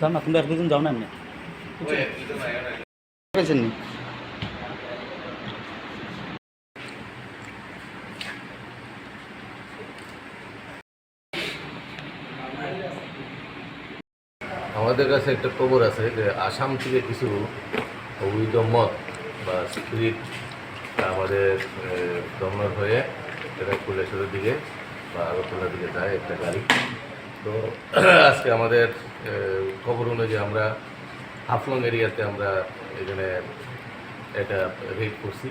যাও না, তোমরা এক দুজন যাও না এমনি। আমাদের কাছে একটা খবর আছে যে আসাম থেকে কিছু অবৈধ মদ বা স্পিরিট আমাদের দমনার হয়ে এটা কৈলাসরের দিকে বা আগরতলার দিকে যায় একটা গাড়ি। তো আজকে আমাদের খবর অনুযায়ী আমরা হাফলং এরিয়াতে আমরা এখানে এটা রেড করছি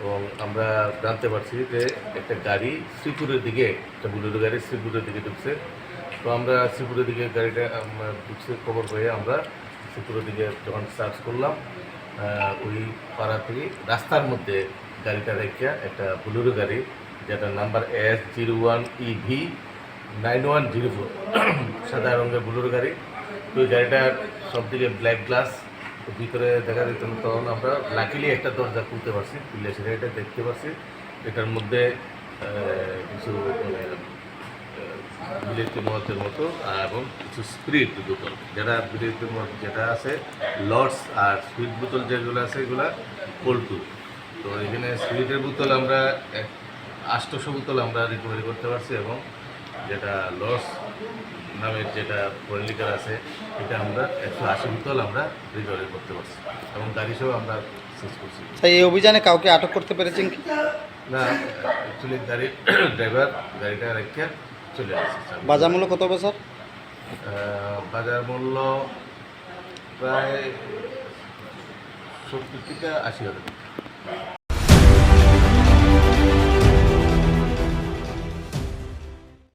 এবং আমরা জানতে পারছি যে একটা গাড়ি শ্রীপুরের দিকে, একটা বুলেরো গাড়ি শ্রীপুরের দিকে ঢুকছে। তো আমরা শ্রীপুরের দিকে গাড়িটা ঢুকছে খবর পেয়ে আমরা শ্রীপুরের দিকে যখন সার্চ করলাম ওই পাড়া থেকে রাস্তার মধ্যে গাড়িটা রেখে একটা বুলেরো গাড়ি, যেটার number S zero one EV nine one zero four সাদা রঙের বুলেরো গাড়ি। তো ওই গাড়িটার সব দিকে ব্ল্যাক গ্লাস ভিতরে দেখা যেত তখন আমরা লাকিলি একটা দরজা খুলতে পারছি খুলে সেটা দেখতে পারছি। এটার মধ্যে কিছু মানে বিলেতি মতের মতো এবং কিছু স্পিরিট বোতল। যেটা বিলেতি মদ যেটা আছে লর্ডস আর সুইট বোতল যেগুলো আছে এগুলা পল্টু তো এখানে সুইটের বোতল আমরা এক আষ্টশো বোতল আমরা রিকভারি করতে পারছি এবং যেটা লস নামের যেটা লিটার আছে এটা আমরা একশো আশি বোতল আমরা রিকভারি করতে পারছি এবং গাড়ি সহ আমরা শেষ করছি। এই অভিযানে কাউকে আটক করতে পেরেছেন কি? না অ্যাকচুয়ালি গাড়ির ড্রাইভার গাড়িটা রেখে চলে আসছে বাজার মূল্য কত হবে স্যার? বাজার মূল্য প্রায় সত্তর থেকে আশি হাজার।